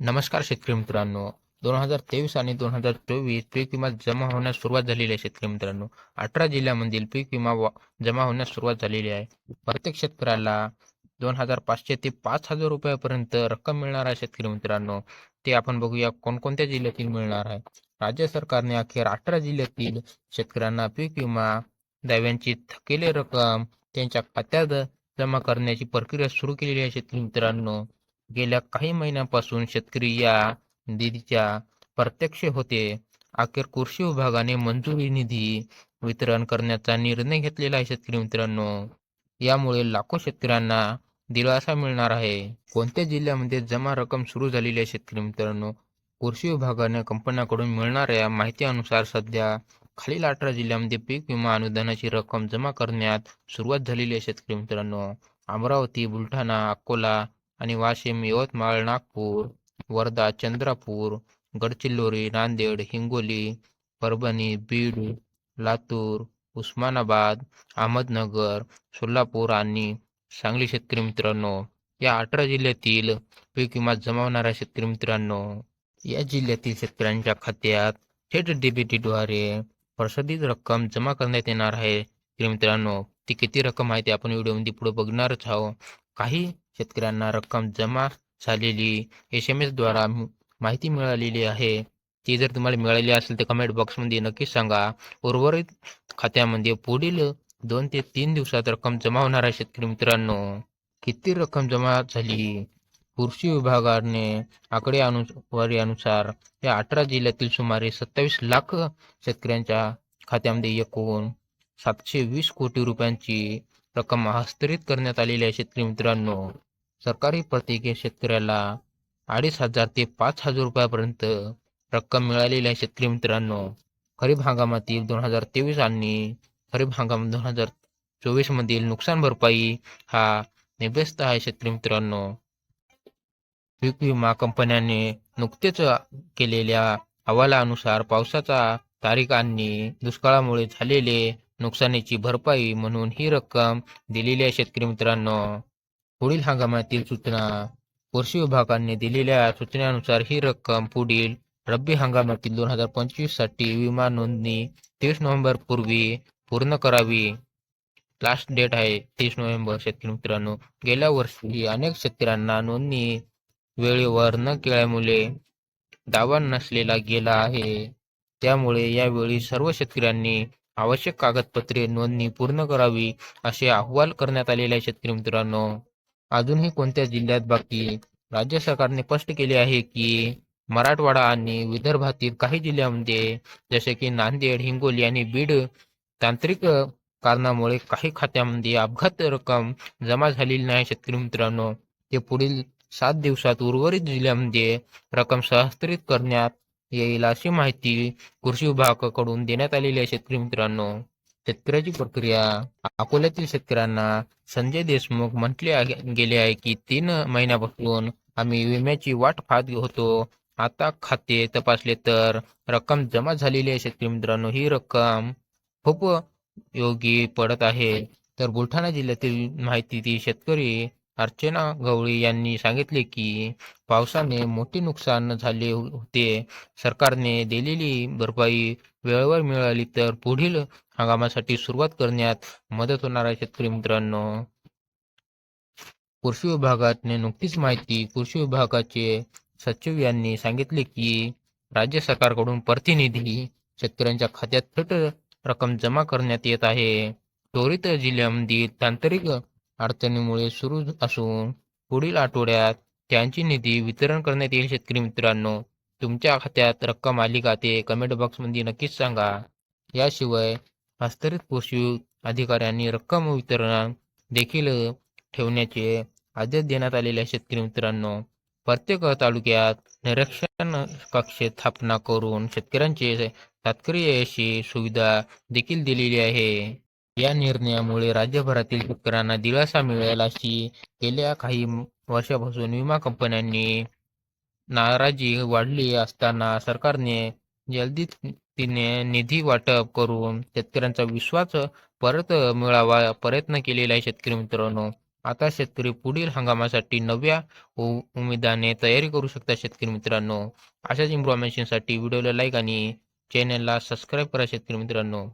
नमस्कार शेतकरी मित्रांनो. दोन हजार तेवीस आणि दोन हजार चोवीस पीक विमा जमा होण्यास सुरुवात झालेली आहे शेतकरी मित्रांनो. अठरा जिल्ह्यामधील पीक विमा जमा होण्यास सुरुवात झालेली आहे. प्रत्येक शेतकऱ्याला दोन हजार पाचशे ते पाच हजार रुपयापर्यंत रक्कम मिळणार आहे शेतकरी मित्रांनो. ते आपण बघूया कोणकोणत्या जिल्ह्यातील मिळणार आहे. राज्य सरकारने अखेर अठरा जिल्ह्यातील शेतकऱ्यांना पीक विमा दाव्यांची थकेली रक्कम त्यांच्या खात्यात जमा करण्याची प्रक्रिया सुरू केलेली आहे शेतकरी मित्रांनो. गेल्या काही महिन्यांपासून शेतकरी या निधीच्या प्रत्यक्ष होते. अखेर कृषी विभागाने मंजुरी निधी वितरण करण्याचा निर्णय घेतलेला आहे शेतकरी मित्रांनो. यामुळे लाखो शेतकऱ्यांना दिलासा मिळणार आहे. कोणत्या जिल्ह्यामध्ये जमा रक्कम सुरू झालेली आहे शेतकरी मित्रांनो? कृषी विभागाने कंपन्यांकडून मिळणाऱ्या माहितीनुसार सध्या खालील अठरा जिल्ह्यामध्ये पीक विमा अनुदानाची रक्कम जमा करण्यात सुरुवात झालेली आहे शेतकरी मित्रांनो. अमरावती बुलढाणा अकोला आणि वाशिम यवतमाळ नागपूर वर्धा चंद्रपूर गडचिरोली नांदेड हिंगोली परभणी बीड लातूर उस्मानाबाद अहमदनगर सोलापूर आणि सांगली शेतकरी मित्रांनो या अठरा जिल्ह्यातील पीक विमा जमा होणाऱ्या शेतकरी मित्रांनो या जिल्ह्यातील शेतकऱ्यांच्या खात्यात थेट डीबीटीद्वारे प्रसादित रक्कम जमा करण्यात येणार आहे. मित्रांनो ती किती रक्कम आहे ते आपण व्हिडिओमध्ये पुढे बघणारच आहोत. काही शेतकऱ्यांना रक्कम जमा झालेली एस एम एसद्वारा माहिती मिळालेली आहे. ती जर तुम्हाला मिळाली असेल तर कमेंट बॉक्समध्ये नक्कीच सांगा. उर्वरित खात्यामध्ये पुढील दोन ते तीन दिवसात रक्कम जमा होणार आहे शेतकरी मित्रांनो. किती रक्कम जमा झाली? कृषी विभागाने आकडे अनुसार या अठरा जिल्ह्यातील सुमारे सत्तावीस लाख शेतकऱ्यांच्या खात्यामध्ये एकूण सातशे वीस कोटी रुपयांची रक्कम हस्तांतरित करण्यात आलेली आहे शेतकरी मित्रांनो. सरकारी प्रत्येक शेतकऱ्याला अडीच हजार ते पाच हजार रुपयापर्यंत रक्कम मिळालेली आहे शेतकरी मित्रांनो. खरीप हंगामातील दोन हजार तेवीस आणि खरीप हंगाम दोन हजार चोवीस मधील नुकसान भरपाई हा निबस्त आहे शेतकरी मित्रांनो. पीक विमा कंपन्याने नुकतेच केलेल्या अहवालानुसार पावसाचा तारीख आणि दुष्काळामुळे झालेले नुकसानीची भरपाई म्हणून ही रक्कम दिलेली आहे शेतकरी मित्रांनो. पुढील हंगामातील सूचना. कृषी विभागाने दिलेल्या सूचनेनुसार ही रक्कम पुढील रब्बी हंगामातील दोन हजार पंचवीससाठी विमा नोंदणी तीस नोव्हेंबर पूर्वी पूर्ण करावी. लास्ट डेट आहे तीस नोव्हेंबर शेतकरी मित्रांनो. गेल्या वर्षी अनेक शेतकऱ्यांना नोंदणी वेळेवर न केल्यामुळे दावा नसलेला गेला आहे. त्यामुळे यावेळी सर्व शेतकऱ्यांनी आवश्यक कागदपत्रे नोंदणी पूर्ण करावी असे अहवाल करण्यात आलेले आहे शेतकरी मित्रांनो. अजूनही कोणत्या जिल्ह्यात बाकी राज्य सरकारने स्पष्ट केले आहे की मराठवाडा आणि विदर्भातील काही जिल्ह्यांमध्ये जसे की नांदेड हिंगोली आणि बीड तांत्रिक कारणामुळे काही खात्यामध्ये अपघात रक्कम जमा झालेली नाही शेतकरी मित्रांनो. ते पुढील सात दिवसात उर्वरित जिल्ह्यामध्ये रक्कम सहस्त्रित करण्यात येईल अशी माहिती कृषी विभागाकडून देण्यात आलेली आहे शेतकरी मित्रांनो. शेतकऱ्याची प्रक्रिया. अकोल्यातील शेतकऱ्यांना संजय देशमुख म्हटले गेले आहे की तीन महिन्यापासून आम्ही विम्याची वाट पाहत होतो. आता खाते तपासले तर रक्कम जमा झालेली आहे शेतकरी मित्रांनो. ही रक्कम खूप योगी पडत आहे. तर बुलढाणा जिल्ह्यातील माहिती ती शेतकरी अर्चना गवळी यांनी सांगितले की पावसाने मोठे नुकसान झाले होते. सरकारने दिलेली भरपाई वेळेवर मिळाली तर पुढील हंगामासाठी सुरुवात करण्यात मदत होणार आहे शेतकरी मित्रांनो. कृषी विभागाने नुकतीच माहिती कृषी विभागाचे सचिव यांनी सांगितले की राज्य सरकारकडून प्रतिनिधी शेतकऱ्यांच्या खात्यात थेट रक्कम जमा करण्यात येत आहे. त्वरित जिल्ह्यामधील तांत्रिक अडचणीमुळे सुरू असून पुढील आठवड्यात त्यांची निधी वितरण करण्यात येईल शेतकरी मित्रांनो. तुमच्या खात्यात रक्कम आली का ते कमेंट बॉक्समध्ये नक्कीच सांगा. याशिवाय हस्तरित कृषी अधिकाऱ्यांनी रक्कम वितरण देखील ठेवण्याचे आदेश देण्यात आलेले आहे शेतकरी मित्रांनो. प्रत्येक तालुक्यात निरीक्षण कक्ष स्थापना करून शेतकऱ्यांचे तात्काळ अशी सुविधा देखील दिलेली आहे. या निर्णयामुळे राज्यभरातील शेतकऱ्यांना दिलासा मिळेल अशी गेल्या काही वर्षापासून विमा कंपन्यांनी नाराजी वाढली असताना सरकारने जलदीने निधी वाटप करून शेतकऱ्यांचा विश्वास परत मिळावा प्रयत्न केलेला आहे शेतकरी मित्रांनो. आता शेतकरी पुढील हंगामासाठी नव्या उ- उमेदाने तयारी करू शकता शेतकरी मित्रांनो. अशाच इन्फॉर्मेशनसाठी व्हिडिओला लाईक आणि चॅनलला सबस्क्राईब करा शेतकरी मित्रांनो.